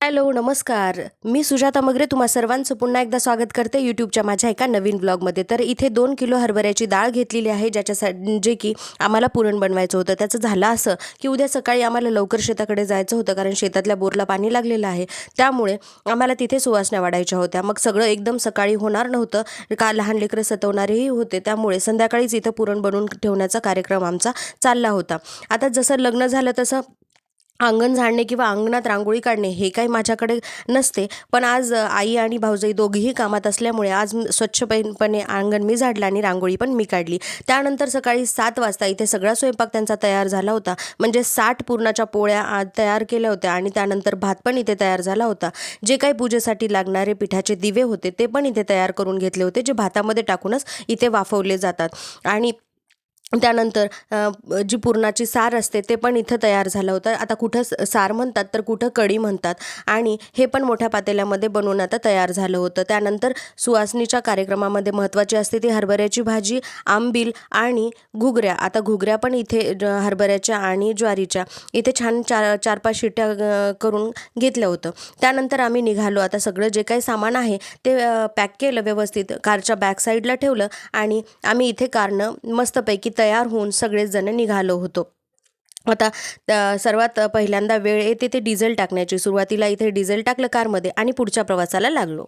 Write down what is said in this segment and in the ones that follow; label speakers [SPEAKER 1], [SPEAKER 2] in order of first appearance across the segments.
[SPEAKER 1] Hello नमस्कार. मी सुजाता मगरे तुम्हा सर्वांचं पुन्हा एकदा स्वागत करते यूट्यूबच्या माझ्या एका नवीन ब्लॉगमध्ये. तर इथे दोन किलो हरभऱ्याची डाळ घेतलेली आहे ज्याच्यासाठी जे की आम्हाला पुरण बनवायचं होतं. त्याचं झालं असं की उद्या सकाळी आम्हाला लवकर शेताकडे जायचं होतं कारण शेतातल्या बोरला पाणी लागलेलं आहे. त्यामुळे आम्हाला तिथे सुवासण्या वाढायच्या होत्या. मग सगळं एकदम सकाळी होणार नव्हतं. का लहान लेकरं सतवणारेही होते. त्यामुळे संध्याकाळीच इथं पुरण बनवून ठेवण्याचा कार्यक्रम आमचा चालला होता. आता जसं लग्न झालं तसं अंगण झाडणे किंवा अंगणात रांगोळी काढणे हे काही माझ्याकडे नसते. पण आज आई आणि भाऊजाई दोघीही कामात असल्यामुळे आज स्वच्छ स्वच्छपणे अंगण मी झाडलं आणि रांगोळी पण मी काढली. त्यानंतर सकाळी सात वाजता इथे सगळा स्वयंपाक त्यांचा तयार झाला होता. म्हणजे साठ पूर्णाच्या पोळ्या तयार केल्या होत्या आणि त्यानंतर भात पण इथे तयार झाला होता. जे काही पूजेसाठी लागणारे पिठाचे दिवे होते ते पण इथे तयार करून घेतले होते जे भातामध्ये टाकूनच इथे वाफवले जातात. आणि त्यानंतर जी पुरणाची सार असते ते पण इथं तयार झालं होतं. आता कुठं स- सार म्हणतात तर कुठं कढी म्हणतात. आणि हे पण मोठ्या पातेल्यामध्ये बनवून आता तयार झालं होतं. त्यानंतर सुवासनीच्या कार्यक्रमामध्ये महत्त्वाची असते ती हरभऱ्याची भाजी आंबील आणि घुगऱ्या. आता घुगऱ्या पण इथे ज- हरभऱ्याच्या आणि ज्वारीच्या. इथे छान चार चार पाच शिट्ट्या करून घेतलं होतं. त्यानंतर आम्ही निघालो. आता सगळं जे काही सामान आहे ते पॅक केलं व्यवस्थित. कारच्या बॅक साईडला ठेवलं आणि आम्ही इथे कारनं मस्तपैकी तयार होऊन सगळेच जण निघालो होतो. आता सर्वात पहिल्यांदा वेळ येते ते डिझेल टाकण्याची. सुरुवातीला इथे डिझेल टाकलं कारमध्ये आणि पुढच्या प्रवासाला लागलो.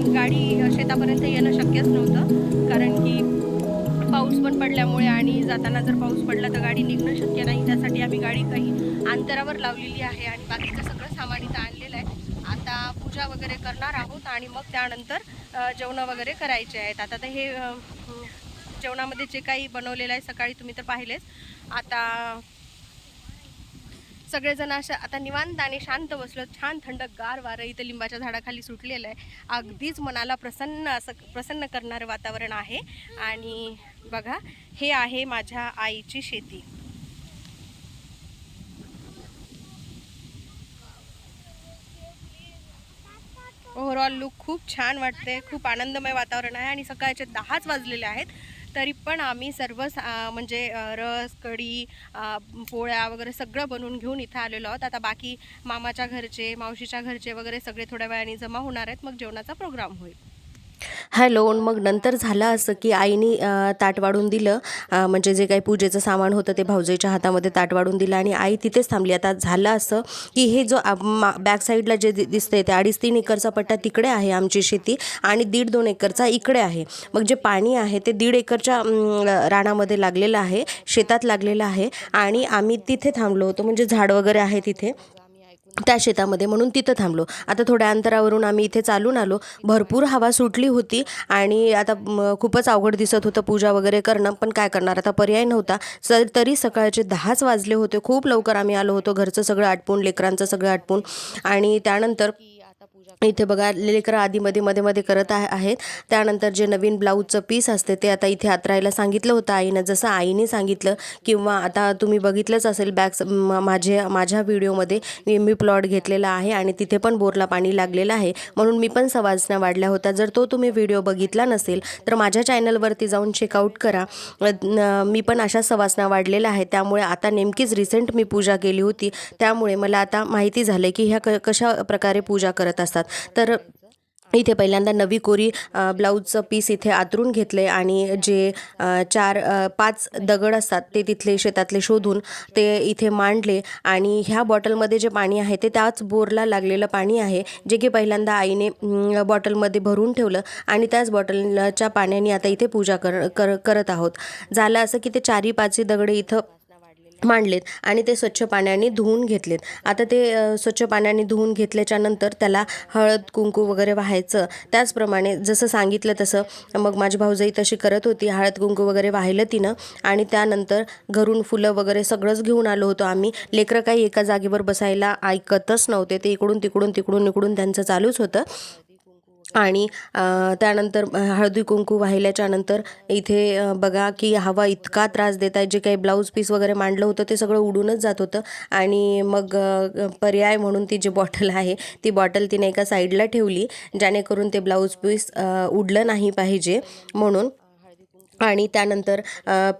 [SPEAKER 1] कारण गाडी शेतापर्यंत येणं शक्यच नव्हतं. कारण की पाऊस पण पडल्यामुळे आणि जाताना जर पाऊस पडला तर गाडी निघणं शक्य नाही. त्यासाठी आम्ही गाडी काही अंतरावर लावलेली आहे आणि बाकीचं सगळं सामान इथं आणलेलं आहे. आता पूजा वगैरे करणार आहोत आणि मग त्यानंतर जेवणं वगैरे करायचे आहेत. आता तर हे जेवणामध्ये जे काही बनवलेलं आहे सकाळी तुम्ही तर पाहिलेच. आता सगळेजण अशा आता निवांत आणि शांत बसलो छान थंड गार वारं इथं लिंबाच्या झाडाखाली सुटलेलं आहे. अगदीच मनाला प्रसन्न असं प्रसन्न करणारं वातावरण आहे. आणि बघा हे आहे माझ्या आईची शेती. ओव्हरऑल लुक खूप छान वाटते खूप आनंदमय वातावरण आहे आणि सकाळचे दहाच वाजलेले आहेत. तरी पण आम्ही सर्व सा- म्हणजे रस कढी पोळ्या वगैरे सगळं बनवून घेऊन इथं आलेलो आहोत. आता बाकी मामाच्या घरचे मावशीच्या घरचे वगैरे सगळे थोड्या वेळाने जमा होणार आहेत. मग जेवणाचा प्रोग्राम होईल. हॅलो मग नंतर झालं असं की आईने ताट वाढून दिलं. म्हणजे जे काही पूजेचं सामान होतं ते भाऊजाईच्या हातामध्ये ताट वाढून दिलं आणि आई तिथेच थांबली. आता झालं असं की हे जो बॅक साईडला जे दिसतं दिसतंय ते अडीच तीन एकरचा पट्टा तिकडे आहे आमची शेती आणि दीड दोन एकरचा इकडे आहे. मग जे पाणी आहे ते दीड एकरच्या रानामध्ये लागलेलं आहे शेतात लागलेलं आहे आणि आम्ही तिथे थांबलो होतो. म्हणजे झाड वगैरे आहे तिथे. त्या शेतामध्ये म्हणून तिथं थांबलो. आता थोड्या अंतरावरून आम्ही इथे चालून आलो. भरपूर हवा सुटली होती आणि आता खूपच अवघड दिसत होतं पूजा वगैरे करणं. पण काय करणार? आता पर्याय नव्हता. सर तरी सकाळचे दहाच वाजले होते. खूप लवकर आम्ही आलो होतो. घरचं सगळं आटपून लेकरांचं सगळं आटपून. आणि त्यानंतर इथे बघा लेकरं आधीमध्ये मध्ये मध्ये करत आहेत. त्यानंतर जे नवीन ब्लाऊजचं पीस असते ते आता इथे हातरायला सांगितलं होतं आईनं. जसं आईने सांगितलं किंवा आता तुम्ही बघितलंच असेल बॅक्स माझे माझ्या व्हिडिओमध्ये मी प्लॉट घेतलेला आहे आणि तिथे पण बोरला पाणी लागलेलं आहे. म्हणून मी पण सवासण्या वाढल्या होत्या. जर तो तुम्ही व्हिडिओ बघितला नसेल तर माझ्या चॅनलवरती जाऊन चेकआउट करा. मी पण अशा सवासण्या वाढलेल्या आहे त्यामुळे आता नेमकीच रिसेंट मी पूजा केली होती. त्यामुळे मला आता माहिती झालं की ह्या क कशा प्रकारे पूजा करत असतात. तर इथे पहिल्यांदा नवी कोरी ब्लाऊजचं पीस इथे आतरून घेतले आणि जे चार पाच दगड असतात ते तिथले शेतातले शोधून ते इथे मांडले आणि ह्या बॉटलमध्ये जे पाणी आहे ते त्याच बोरला लागलेलं पाणी आहे जे की पहिल्यांदा आईने बॉटलमध्ये भरून ठेवलं आणि त्याच बॉटलच्या पाण्याने आता इथे पूजा कर कर करत आहोत. झालं असं की ते चारी पाचही दगडे इथं मांडलेत आणि ते स्वच्छ पाण्याने धुवून घेतलेत. आता ते स्वच्छ पाण्याने धुवून घेतल्याच्या नंतर त्याला हळद कुंकू वगैरे वाहायचं. त्याचप्रमाणे जसं सांगितलं तसं मग माझी भाऊजाई तशी करत होती. हळद कुंकू वगैरे वाहिलं तिनं आणि त्यानंतर घरून फुलं वगैरे सगळंच घेऊन आलो होतो आम्ही. लेकरं काही एका जागेवर बसायला ऐकतच नव्हते. ते इकडून तिकडून तिकडून इकडून त्यांचं चालूच होतं. आणि त्यानंतर हळदी कुंकू वाहिल्याच्या नंतर इथे बघा की हवा इतका त्रास देत आहे जे काही ब्लाऊज पीस वगैरे मांडलं होतं ते सगळं उडूनच जात होतं. आणि मग पर्याय म्हणून ती जी बॉटल आहे ती बॉटल तिने एका साईडला ठेवली जेणेकरून ते ब्लाऊज पीस उडलं नाही पाहिजे म्हणून. आणि त्यानंतर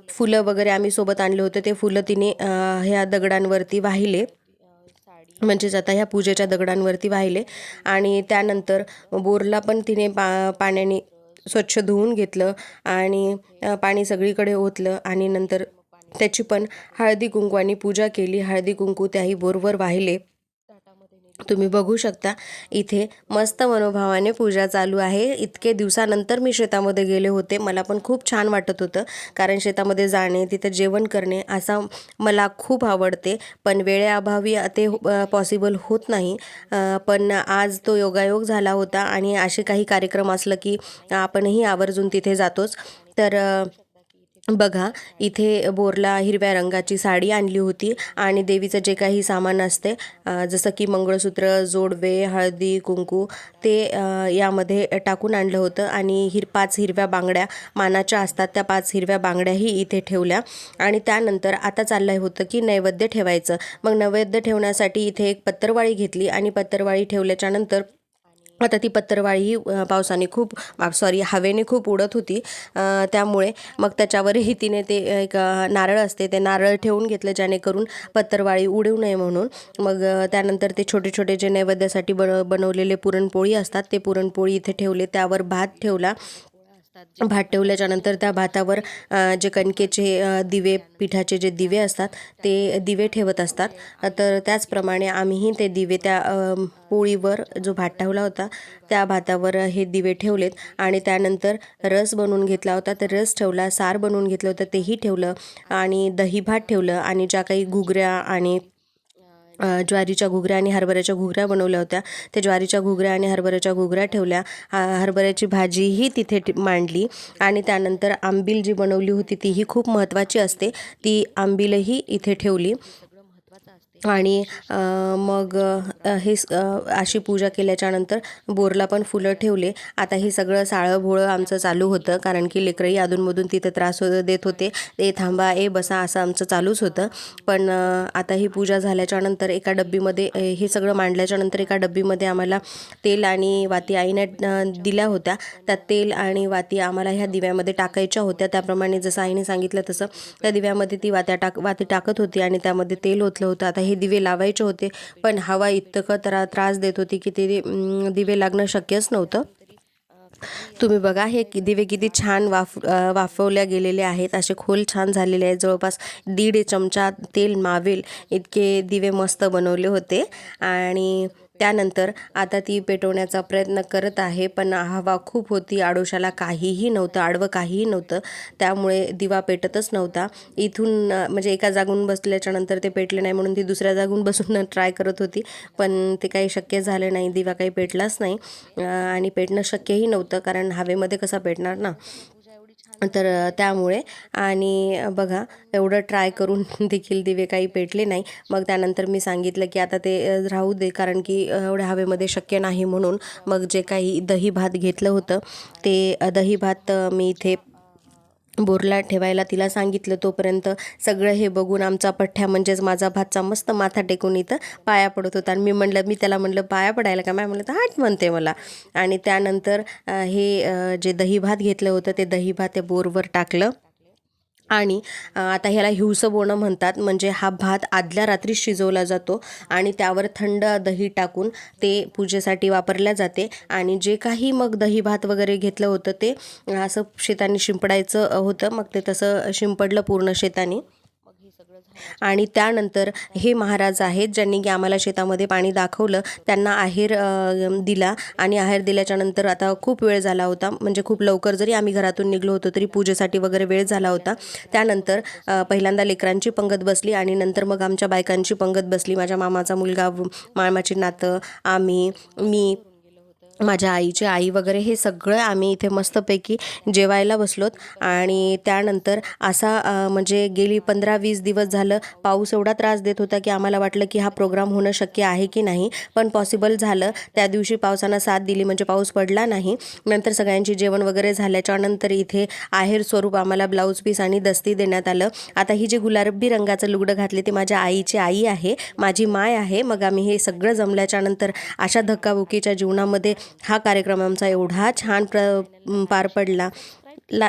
[SPEAKER 1] फुलं वगैरे आम्ही सोबत आणले होते ते फुलं तिने ह्या दगडांवरती वाहिले. म्हणजेच आता ह्या पूजेच्या दगडांवरती वाहिले. आणि त्यानंतर बोरला पण तिने पा पाण्याने स्वच्छ धुवून घेतलं आणि पाणी सगळीकडे ओतलं. आणि नंतर त्याची पण हळदी कुंकवानी पूजा केली. हळदी कुंकू त्याही बोरवर वाहिले. तुम्ही बघू शकता इथे मस्त मनोभावाने पूजा चालू आहे. इतके दिवसानंतर मी शेतामध्ये गेले होते. मला पण खूप छान वाटत होतं कारण शेतामध्ये जाणे तिथं जेवण करणे असा मला खूप आवडते. पण वेळेअभावी ते पॉसिबल होत नाही. पण आज तो योगायोग झाला होता आणि असे काही कार्यक्रम असलं की आपणही आवर्जून तिथे जातोच. तर बघा इथे बोरला हिरव्या रंगाची साडी आणली होती आणि देवीचं जे काही सामान असते जसं की मंगळसूत्र जोडवे हळदी कुंकू ते यामध्ये टाकून आणलं होतं आणि हिर पाच हिरव्या बांगड्या मानाच्या असतात त्या पाच हिरव्या बांगड्याही इथे ठेवल्या आणि त्यानंतर आता चाललं होतं की नैवेद्य ठेवायचं. मग नैवेद्य ठेवण्यासाठी इथे एक पत्तरवाळी घेतली आणि पत्तरवाळी ठेवल्याच्यानंतर आता ती पत्तरवाळी पावसाने खूप सॉरी हवेने खूप उडत होती. त्यामुळे मग त्याच्यावरही तिने ते एक नारळ असते ते नारळ ठेवून घेतलं जेणेकरून पत्तरवाळी उडू नये म्हणून. मग त्यानंतर ते छोटे छोटे जे नैवेद्यासाठी बन बनवलेले पुरणपोळी असतात ते पुरणपोळी इथे ठेवले त्यावर भात ठेवला. भात ठेवल्याच्यानंतर त्या भातावर जे कणकेचे दिवे पिठाचे जे दिवे असतात ते दिवे ठेवत असतात. तर त्याचप्रमाणे आम्हीही ते दिवे त्या पोळीवर जो भात ठेवला होता त्या भातावर हे दिवे ठेवलेत आणि त्यानंतर रस बनवून घेतला होता. तर रस ठेवला सार बनवून घेतलं होतं तेही ठेवलं आणि दही भात ठेवलं आणि ज्या काही घुगऱ्या आणि ज्वारीच्या घुगऱ्या आणि हरभऱ्याच्या घुगऱ्या बनवल्या होत्या. त्या ज्वारीच्या घुगऱ्या आणि हरभऱ्याच्या घुगऱ्या ठेवल्या. हरभऱ्याची भाजीही तिथे मांडली आणि त्यानंतर आंबील जी बनवली होती तीही खूप महत्त्वाची असते. ती आंबीलही इथे ठेवली. आणि मग हे अशी पूजा केल्याच्यानंतर बोरला पण फुलं ठेवले. आता हे सगळं साळं भोळं आमचं चालू होतं कारण की लेकरंही अधूनमधून तिथं त्रास हो- देत होते. ए थांबा ए बसा असं आमचं चालूच होतं. पण आता ही पूजा झाल्याच्यानंतर एका डब्बीमध्ये हे सगळं मांडल्याच्यानंतर एका डब्बीमध्ये आम्हाला तेल आणि वाती आईने दिल्या होत्या. त्या तेल आणि वाती आम्हाला ह्या दिव्यामध्ये टाकायच्या होत्या. त्याप्रमाणे जसं आईने सांगितलं तसं त्या दिव्यामध्ये ती वात्या टाक वाती टाकत होती आणि त्यामध्ये तेल ओतलं होतं. आता हे दिवे लावायचे होते. पण हवा इतकं त्रा त्रास देत होती की ते दिवे लागणं शक्यच नव्हतं. तुम्ही बघा हे दिवे किती छान वाफ वाफवल्या गेलेले आहेत. असे खोल छान झालेले आहेत. जवळपास दीड चमचा तेल मावेल इतके दिवे मस्त बनवले होते. आणि त्यानंतर आता ती पेटवण्याचा प्रयत्न करत आहे पण हवा खूप होती. आडोशाला काहीही नव्हतं आडवं काहीही नव्हतं. त्यामुळे दिवा पेटतच नव्हता. इथून म्हणजे एका जागून बसल्याच्या नंतर ते पेटले नाही म्हणून ती दुसऱ्या जागून बसून ट्राय करत होती. पण ते काही शक्य झालं नाही. दिवा काही पेटलाच नाही. आणि पेटणं शक्यही नव्हतं कारण हवेमध्ये कसा पेटणार ना? तर त्यामुळे आणि बघा एवढं ट्राय करून देखील दिवे काही पेटले नाही. मग त्यानंतर मी सांगितलं की आता ते राहू दे कारण की एवढ्या हवेमध्ये शक्य नाही म्हणून. मग जे काही दही भात घेतलं होतं ते दही भात मी इथे बोरला ठेवायला तिला सांगितलं तोपर्यंत सगळं हे बघून आमचा पठ्ठ्या म्हणजेच माझा भातचा मस्त माथा टेकून इथं पाया पडत होता. आणि मी म्हणलं मी त्याला म्हणलं पाया पडायला का? मॅम म्हणलं तर हाट म्हणते मला. आणि त्यानंतर हे जे दही भात घेतलं होतं ते दही भात त्या बोरवर टाकलं. आणि आता ह्याला हिवसं बोणं म्हणतात. म्हणजे हा भात आदल्या रात्री शिजवला जातो आणि त्यावर थंड दही टाकून ते पूजेसाठी वापरल्या जाते. आणि जे काही मग दही भात वगैरे घेतलं होतं ते असं शेताने शिंपडायचं होतं. मग ते तसं शिंपडलं पूर्ण शेताने. आणि त्यानंतर हे महाराज आहेत ज्यांनी की आम्हाला शेतामध्ये पाणी दाखवलं त्यांना आहेर दिला. आणि आहेर दिल्याच्या नंतर आता खूप वेळ झाला होता. म्हणजे खूप लवकर जरी आम्ही घरातून निघलो होतो तरी पूजेसाठी वगैरे वेळ झाला होता. त्यानंतर पहिल्यांदा लेकरांची पंगत बसली आणि नंतर मग आमच्या बायकांची पंगत बसली. माझ्या मामाचा मुलगा मामाची नातं आम्ही मी माझ्या आईची आई वगैरे हे सगळं आम्ही इथे मस्तपैकी जेवायला बसलोत. आणि त्यानंतर असा म्हणजे गेली पंधरा वीस दिवस झालं पाऊस एवढा त्रास देत होता की आम्हाला वाटलं की हा प्रोग्राम होणं शक्य आहे की नाही. पण पॉसिबल झालं. त्या दिवशी पावसानं साथ दिली म्हणजे पाऊस पडला नाही. नंतर सगळ्यांची जेवण वगैरे झाल्याच्यानंतर इथे आहेर स्वरूप आम्हाला ब्लाऊज पीस आणि दस्ती देण्यात आलं. आता ही जे गुलाबी रंगाचं लुगडं घातले ते माझ्या आईची आई आहे. माझी माय आहे. मग आम्ही हे सगळं जमल्याच्या नंतर अशा धक्काबुक्कीच्या जीवनामध्ये हा कार्यक्रम आमचा एवढा छान प्र पार पडला. ला